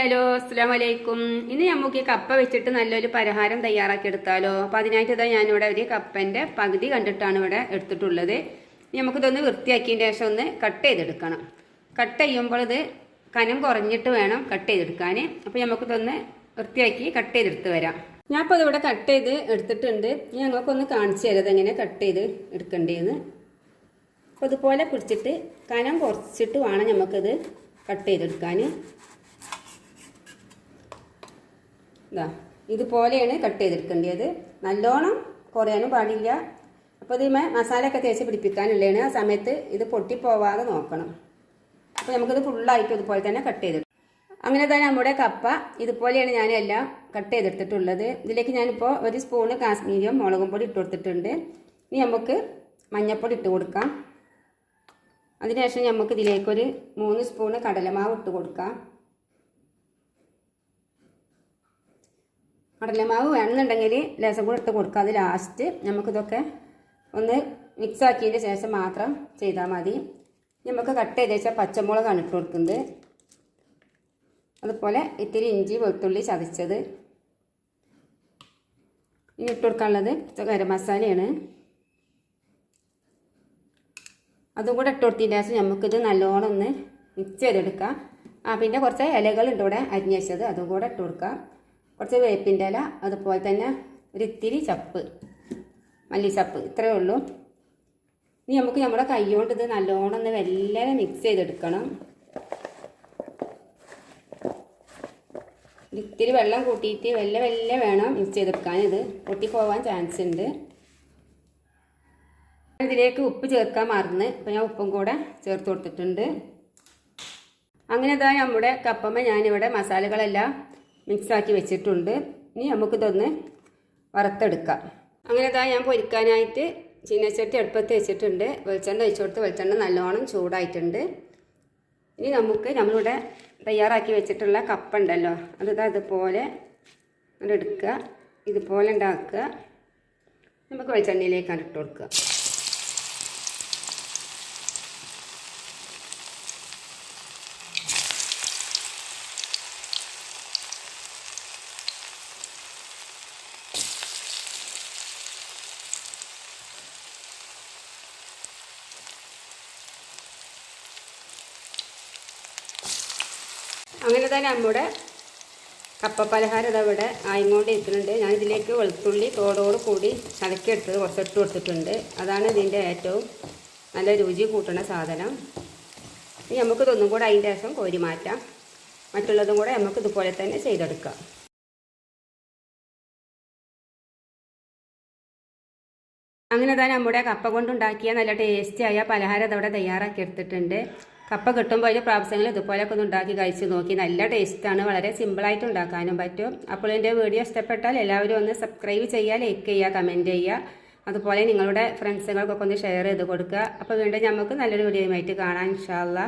Hello അസ്സാം വലൈക്കും ഇന്ന് നമുക്ക് ഈ കപ്പ വെച്ചിട്ട് നല്ലൊരു പരിഹാരം തയ്യാറാക്കി എടുത്താലോ അപ്പം അതിനായിട്ട് ഇതാ ഇവിടെ ഒരു കപ്പന്റെ പകുതി കണ്ടിട്ടാണ് ഇവിടെ എടുത്തിട്ടുള്ളത്. ഇനി നമുക്കിതൊന്ന് വൃത്തിയാക്കിയതിന് ശേഷം ഒന്ന് കട്ട് ചെയ്തെടുക്കണം. കട്ട് ചെയ്യുമ്പോൾ ഇത് കനം കുറഞ്ഞിട്ട് വേണം കട്ട് ചെയ്തെടുക്കാൻ അപ്പോൾ നമുക്കിതൊന്ന് വൃത്തിയാക്കി കട്ട് ചെയ്തെടുത്ത് വരാം. ഞാൻ ഇപ്പോൾ ഇതിവിടെ കട്ട് ചെയ്ത് എടുത്തിട്ടുണ്ട്. ഇനി ഞങ്ങൾക്കൊന്ന് കാണിച്ചു തരാം എങ്ങനെ കട്ട് ചെയ്ത് എടുക്കേണ്ടതെന്ന്. അപ്പോൾ ഇതുപോലെ പിടിച്ചിട്ട് കനം കുറച്ചിട്ട് വേണം നമുക്കിത് കട്ട് ചെയ്തെടുക്കാൻ ഇതാ ഇതുപോലെയാണ് കട്ട് ചെയ്തെടുക്കേണ്ടത് നല്ലോണം കുറയാനും പാടില്ല. അപ്പോൾ ഇതിമേ മസാലയൊക്കെ തേച്ച് പിടിപ്പിക്കാനുള്ളതാണ്. ആ സമയത്ത് ഇത് പൊട്ടിപ്പോവാതെ നോക്കണം. അപ്പോൾ നമുക്കിത് ഫുള്ളായിട്ട് ഇതുപോലെ തന്നെ കട്ട് ചെയ്തെടുക്കും. അങ്ങനെ തന്നെ നമ്മുടെ കപ്പ ഇതുപോലെയാണ് ഞാൻ എല്ലാം കട്ട് ചെയ്തെടുത്തിട്ടുള്ളത്. ഇതിലേക്ക് ഞാനിപ്പോൾ ഒരു സ്പൂണ് കാശ്മീരിയും മുളകും പൊടി ഇട്ട് കൊടുത്തിട്ടുണ്ട്. ഇനി നമുക്ക് മഞ്ഞൾപ്പൊടി ഇട്ട് കൊടുക്കാം. അതിനുശേഷം നമുക്ക് ഇതിലേക്കൊരു മൂന്ന് സ്പൂണ് കടലമാവ് ഇട്ട് കൊടുക്കാം. കടലമാവ് വേണമെന്നുണ്ടെങ്കിൽ ലേസം കൂടെ ഇട്ട് കൊടുക്കുക അത് ലാസ്റ്റ് നമുക്കിതൊക്കെ ഒന്ന് മിക്സ് ആക്കിയതിന് ശേഷം മാത്രം ചെയ്താൽ മതി. നമുക്ക് കട്ട് ചെയ്ത് വെച്ചാൽ പച്ചമുളകാണ് ഇട്ട് കൊടുക്കുന്നത്. അതുപോലെ ഇത്തിരി ഇഞ്ചി വെളുത്തുള്ളി ചതച്ചത്. ഇനി ഇട്ട് കൊടുക്കാനുള്ളത് ഗരം മസാലയാണ്. അതും കൂടെ ഇട്ട് കൊടുത്തതിന്റെ ശേഷം നമുക്കിത് നല്ലോണം ഒന്ന് മിക്സ് ചെയ്തെടുക്കാം. ആ പിന്നെ കുറച്ച് ഇലകളുണ്ട് ഇവിടെ അരിഞ്ഞ് വെച്ചത്. അതും കൂടെ ഇട്ട് കൊടുക്കാം. കുറച്ച് വേപ്പിന്റെ ഇല അതുപോലെ തന്നെ ഒരു ഇത്തിരി ചപ്പ് മല്ലിച്ചപ്പ് ഇത്രയേ ഉള്ളൂ. ഇനി നമുക്ക് നമ്മുടെ കൈ കൊണ്ട് ഇത് നല്ലോണം ഒന്ന് വെല്ലരെ മിക്സ് ചെയ്തെടുക്കണം. ഇത്തിരി വെള്ളം കൂട്ടിയിട്ട് വെല്ല വെല്ല വേണം മിക്സ് ചെയ്തെടുക്കാൻ. ഇത് പൊട്ടിപ്പോവാൻ ചാൻസ് ഉണ്ട്. ഇതിലേക്ക് ഉപ്പ് ചേർക്കാൻ മറന്ന് ഇപ്പം ഞാൻ ഉപ്പും കൂടെ ചേർത്ത് കൊടുത്തിട്ടുണ്ട്. അങ്ങനെ ഇതാ നമ്മുടെ കപ്പമ്മ ഞാനിവിടെ മസാലകളെല്ലാം മിക്സാക്കി വെച്ചിട്ടുണ്ട്. ഇനി നമുക്കിതൊന്ന് വറുത്തെടുക്കാം. അങ്ങനെ ഇതാ ഞാൻ പൊരിക്കാനായിട്ട് ചീനച്ചട്ടി അടുപ്പത്ത് വെച്ചിട്ടുണ്ട്. വെളിച്ചെണ്ണ ഒഴിച്ചു കൊടുത്ത് വെളിച്ചെണ്ണ നല്ലോണം ചൂടായിട്ടുണ്ട്. ഇനി നമുക്ക് നമ്മളിവിടെ തയ്യാറാക്കി വെച്ചിട്ടുള്ള കപ്പ ഉണ്ടല്ലോ. അത് ഇതാ ഇതുപോലെ എടുക്കുക. ഇതുപോലെ ഉണ്ടാക്കുക. നമുക്ക് വെളിച്ചെണ്ണയിലേക്കാണ് ഇട്ട് കൊടുക്കുക. അങ്ങനെ തന്നെ നമ്മുടെ കപ്പ പലഹാരം ഇതാ ഇവിടെ ആയിക്കൊണ്ട് ഇരിക്കുന്നുണ്ട് ഞാൻ ഇതിലേക്ക് വെളുത്തുള്ളി തോടോട് കൂടി ചതക്കിയെടുത്തത് കുറച്ച് ഇട്ട് കൊടുത്തിട്ടുണ്ട്. അതാണ് ഇതിന്റെ ഏറ്റവും നല്ല രുചി കൂട്ടുന്ന സാധനം. ഇനി നമുക്കിതൊന്നും കൂടെ അതിന്റെ ശേഷം കോരി മാറ്റാം. മറ്റുള്ളതും കൂടെ നമുക്ക് ഇതുപോലെ തന്നെ ചെയ്തെടുക്കാം. അങ്ങനെ തന്നെ നമ്മുടെ കപ്പ കൊണ്ടുണ്ടാക്കിയ നല്ല ടേസ്റ്റിയായ പലഹാരം അതവിടെ തയ്യാറാക്കി എടുത്തിട്ടുണ്ട്. കപ്പ കിട്ടുമ്പോൾ അതിന്റെ പ്രാവശ്യങ്ങൾ ഇതുപോലെയൊക്കെ ഒന്ന് ഉണ്ടാക്കി കഴിച്ച് നോക്കി. നല്ല ടേസ്റ്റാണ് വളരെ സിമ്പിളായിട്ട് ഉണ്ടാക്കാനും പറ്റും. അപ്പോൾ എന്റെ വീഡിയോ ഇഷ്ടപ്പെട്ടാൽ എല്ലാവരും ഒന്ന് സബ്സ്ക്രൈബ് ചെയ്യുക ലൈക്ക് ചെയ്യുക കമന്റ് ചെയ്യുക. അതുപോലെ നിങ്ങളുടെ ഫ്രണ്ട്സുകൾക്കൊക്കെ ഒന്ന് ഷെയർ ചെയ്ത് കൊടുക്കുക. അപ്പോൾ വീണ്ടും നമുക്ക് നല്ലൊരു വീഡിയോയുമായിട്ട് കാണാം ഇൻഷാല്ലാ